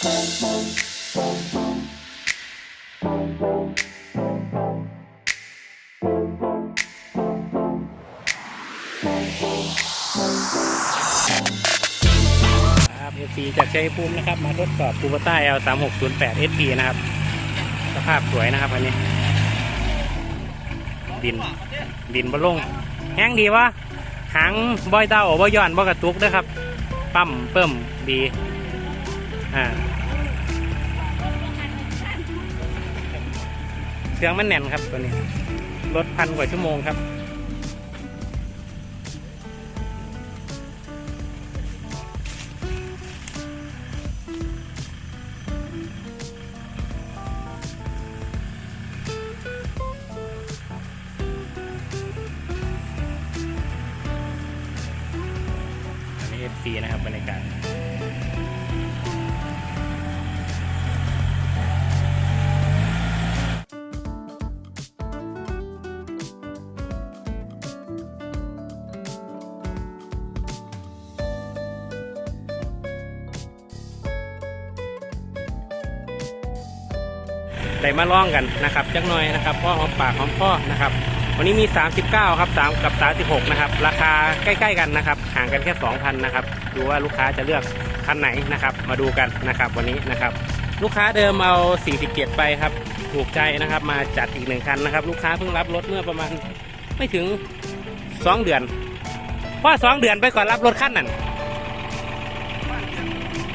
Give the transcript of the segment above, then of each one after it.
ครับ FC จากชัยภูมินะครับ มาทดสอบคูเปอร์ต้า L 3 6 0 8 SP นะครับ สภาพสวยนะครับอันนี้ ดิน ดินบะลงแห้งดีวะหางบอยเต้าบอยย้อนบอยกระตุกนะครับ ปั๊มเพิ่มดี อ่าเครื่องมันแน่นครับตัวนี้รถพันกว่าชั่วโมงครับ อันนี้ FC นะครับบรรยากาศ ได้มาล่องกันนะครับจักหน่อยนะครับพ่อหอมปากหอมคอนะครับวันนี้มี 39 ครับ 3 กับ 36 นะครับ ราคาใกล้ๆกันนะครับ ห่างกันแค่ 2,000 นะครับ ดูว่าลูกค้าจะเลือกคันไหนนะครับ มาดูกันนะครับวันนี้นะครับ ลูกค้าเดิมเอา 47 ไปครับ ถูกใจนะครับ มาจัดอีกหนึ่งคันนะครับ ลูกค้าเพิ่งรับรถเมื่อประมาณไม่ถึง 2 เดือนว่า2เดือนไปก่อนรับรถคันนั่น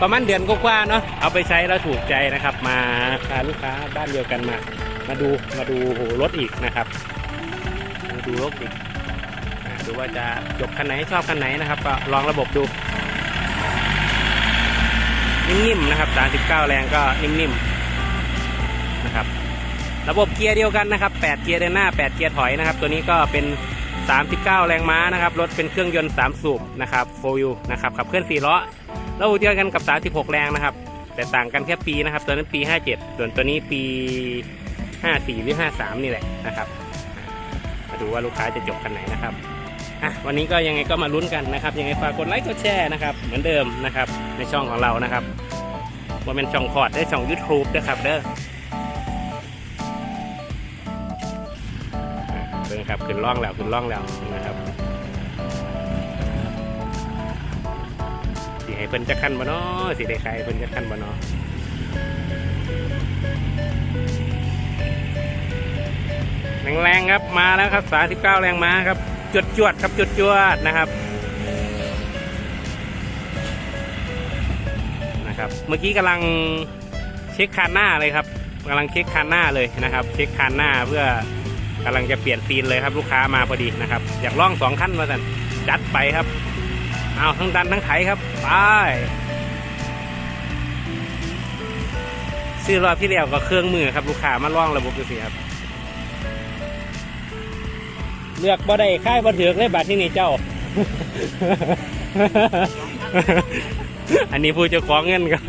ประมาณเดือนกว่าเนาะเอาไปใช้แล้วถูกใจนะครับมาพาลูกค้าบ้านเดียวกันมา มาดูมาดูโหรถอีกนะครับดูดูรถอีกดูว่าจะจบคันไหนชอบคันไหนนะครับ ก็ลองระบบดูนิ่มๆนะครับ 39 แรงก็นิ่มๆนะครับ ระบบเกียร์เดียวกันนะครับ 8 เกียร์เดินหน้า 8 เกียร์ถอยนะครับ ตัวนี้ก็เป็น 39 แรงม้านะครับ รถเป็นเครื่องยนต์ 3 สูบนะครับโฟยูนะครับ ขับเคลื่อน4ล้อ เระบบเดียวกันกับ 36 แรงนะครับ แต่ต่างกันแค่ปีนะครับ ตัวนั้นปี 57 ส่วนตัวนี้ปี 54 หรือ 53 นี่แหละนะครับ มาดูว่าลูกค้าจะจบคันไหนนะครับอะวันนี้ก็ยังไงก็มาลุ้นกันนะครับ ยังไงฝากกดไลค์กดแชร์นะครับ เหมือนเดิมนะครับ ในช่องของเรานะครับว่าเป็นช่องพอร์ดได้ช่อง YouTube ด้วยครับเด้อเบิ่งครับขึ้นล่องแล้วขึ้นล่องแล้วนะครับ ให้เพิ่นจะคันบ่เนาะสิได้ใครเพิ่นจะคันบ่เนาะแรงๆครับมาแล้วครับ39แรงม้าครับจวดจวดครับจวดจวดนะครับนะครับ เมื่อกี้กำลังเช็คคานหน้าเลยครับกำลังเช็คคานหน้าเลยนะครับ เช็คคานหน้าเพื่อกำลังจะเปลี่ยนซีนเลยครับลูกค้ามาพอดีนะครับ อยากล่องสองขั้นมาสั่นจัดไปครับ เอาทั้งดันทั้งไถครับ ไปซื้อรอบที่แล้วก็เครื่องมือครับลูกค้ามาล่องระบบดูสิครับ เลือกบ่ได้ค่ายบ่ถือเลยบัตรที่นี่เจ้า อันนี้ผู้จ้าของเงินครับ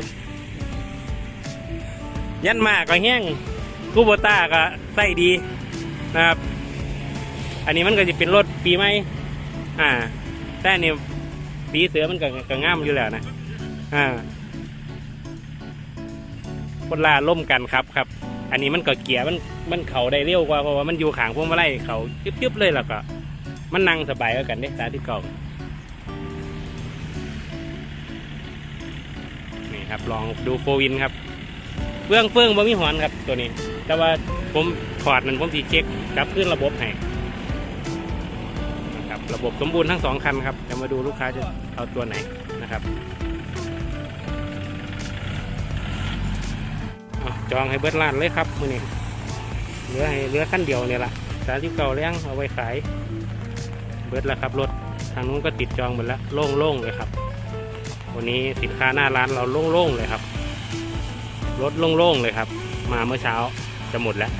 ยันมากก็แห้งคูโบต้าก็ใส่ดีนะครับ อันนี้มันก็จะเป็นรถปีใหม่อ่า แต่อัน นี่ปีเสือมันก็ก็งามอยู่แล้วนะอ่าคนลาล่มกันครับครับ อันนี้มันก็เกียร์มันมันเข่าได้เร็วกว่าเพราะว่ามันอยู่ขางพวงมาลัยเขายึบๆเลยแล้วก็ มันนั่งสบายกันเด้ตาที่เก่านี่ครับ ลองดูโฟวินครับเฟื่องเฟื่องบ่มีหอนครับตัวนี้ แต่ว่าผมถอดมันผมสีเช็คกับขึ้นระบบให้ ระบบสมบูรณ์ทั้งสองคันครับจะมาดูลูกค้าจะเอาตัวไหนนะครับจองให้เบิดร้านเลยครับมือนี้เหลือให้เหลือขั้นเดียวเนี่ยละสามสิบเก้าเลี้ยงเอาไว้ขาย เบิดแล้วครับรถทางนู้นก็ติดจองหมดแล้วโล่งๆเลยครับ วันนี้สินค้าหน้าร้านเราโล่งๆเลยครับรถโล่งๆเลยครับ มาเมื่อเช้าจะหมดแล้ว